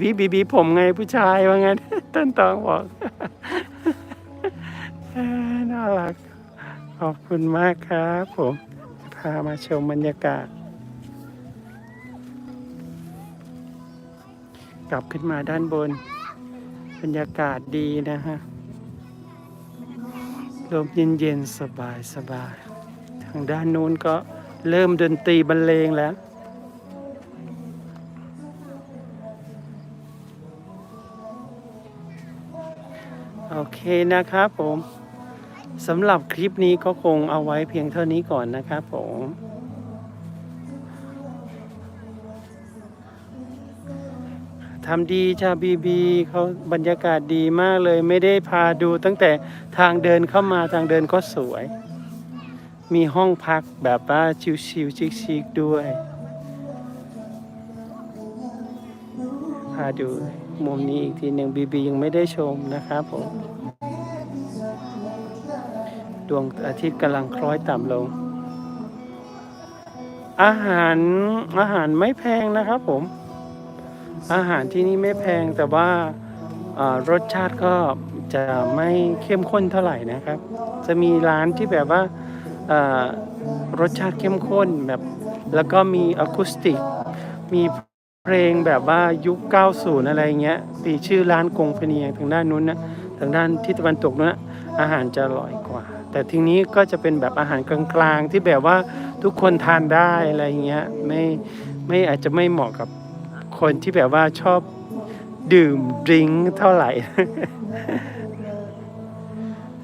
พี่บีบีผมไงผู้ชายว่างั้นต้นตองบอกน่ารัก ขอบคุณมากครับผมพามาชมบรรยากาศ กลับขึ้นมาด้านบน บรรยากาศดีนะฮะลมเย็นๆสบายๆทางด้านนู้นก็เริ่มดนตรีบรรเลงแล้ว โอเคนะครับผมสำหรับคลิปนี้ก็คงเอาไว้เพียงเท่านี้ก่อนนะครับผมทำดีชาบีบีเขาบรรยากาศดีมากเลยไม่ได้พาดูตั้งแต่ทางเดินเข้ามาทางเดินก็สวย มีห้องพักแบบว่าชิวๆชิคๆด้วย พาดู มุมนี้อีกทีหนึ่งบีบียังไม่ได้ชมนะครับผม ดวงอาทิตย์กำลังคล้อยต่ำลง อาหารอาหารไม่แพงนะครับผม อาหารที่นี่ไม่แพงแต่ว่ารสชาติก็จะไม่เข้มข้นเท่าไหร่นะครับ จะมีร้านที่แบบว่ารสชาติเข้มข้นแบบ แล้วก็มีอะคูสติก มี เพลงแบบว่ายุค 90 อะไรเงี้ยปีชื่อร้านกงพเนียงทางด้านนู้นนะทางด้านทิศตะวันตกนู้นนะอาหารจะอร่อยกว่า แต่ทีนี้ก็จะเป็นแบบอาหารกลางๆ ที่แบบว่าทุกคนทานได้อะไรเงี้ยไม่ไม่อาจจะไม่เหมาะกับคนที่แบบว่าชอบดื่มดริงก์เท่าไหร่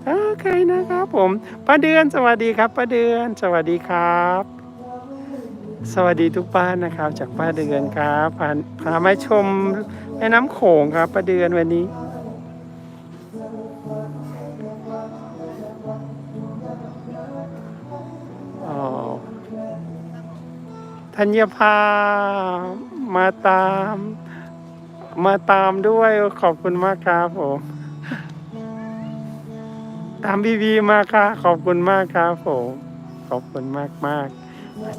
โอเคนะครับผมป้าเดือนสวัสดีครับป้าเดือนสวัสดีครับ สวัสดีทุกบ้านนะครับ จากป้าเดือนครับพาพามาชมแม่น้ำโขงครับป้าเดือนวันนี้อ๋อธัญภามาตาม มาตามด้วยขอบคุณมากครับผมตามบีบีมาค่ะขอบคุณมากครับผมขอบคุณมากมาก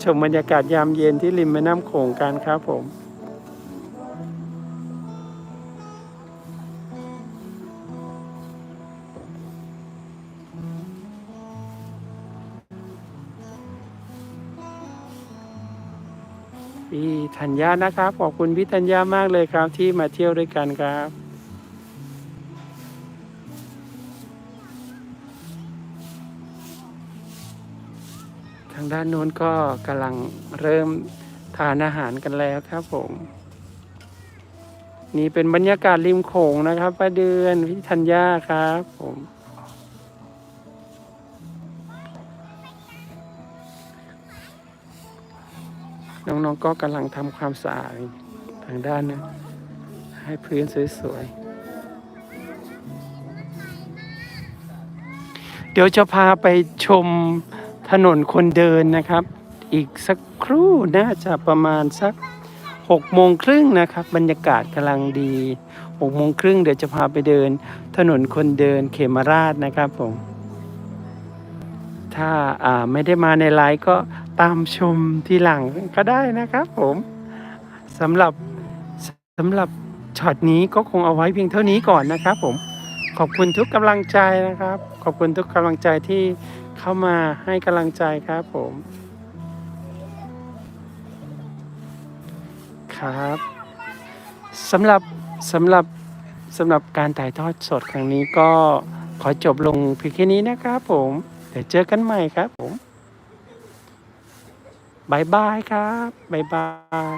ชมบรรยากาศยามเย็นที่ริมแม่น้ำโขงกันครับผมพี่ธัญญานะครับ ขอบคุณพี่ธัญญามากเลยครับที่มาเที่ยวด้วยกันครับ ทางด้านโน้นก็กำลังเริ่มทานอาหารกันแล้วครับผม นี่เป็นบรรยากาศริมโขงนะครับป้าเดือนพี่ธัญญาครับผมน้องๆก็กำลังทำความสะอาดทางด้านนะให้พื้นสวยๆเดี๋ยวจะพาไปชม ถนนคนเดินนะครับ อีกสักครู่น่าจะประมาณสักหกโมงครึ่งนะครับ บรรยากาศกำลังดีหกโมงครึ่งเดี๋ยวจะพาไปเดิน ถนนคนเดินเขมราชนะครับผม ถ้าาไม่ได้มาในไลฟ์ก็ตามชมทีหลังก็ได้นะครับผมสำหรับสำหรับช็อตนี้ก็คงเอาไว้เพียงเท่านี้ก่อนนะครับผม ขอบคุณทุกกำลังใจนะครับ ขอบคุณทุกกำลังใจที่เข้ามาให้กำลังใจครับผม ครับสำหรับสำหรับสำหรับการถ่ายทอดสดครั้งนี้ก็ขอจบลงเพียงแค่นี้นะครับผม เดี๋ยวเจอกันใหม่ครับผมบายบายครับบายบาย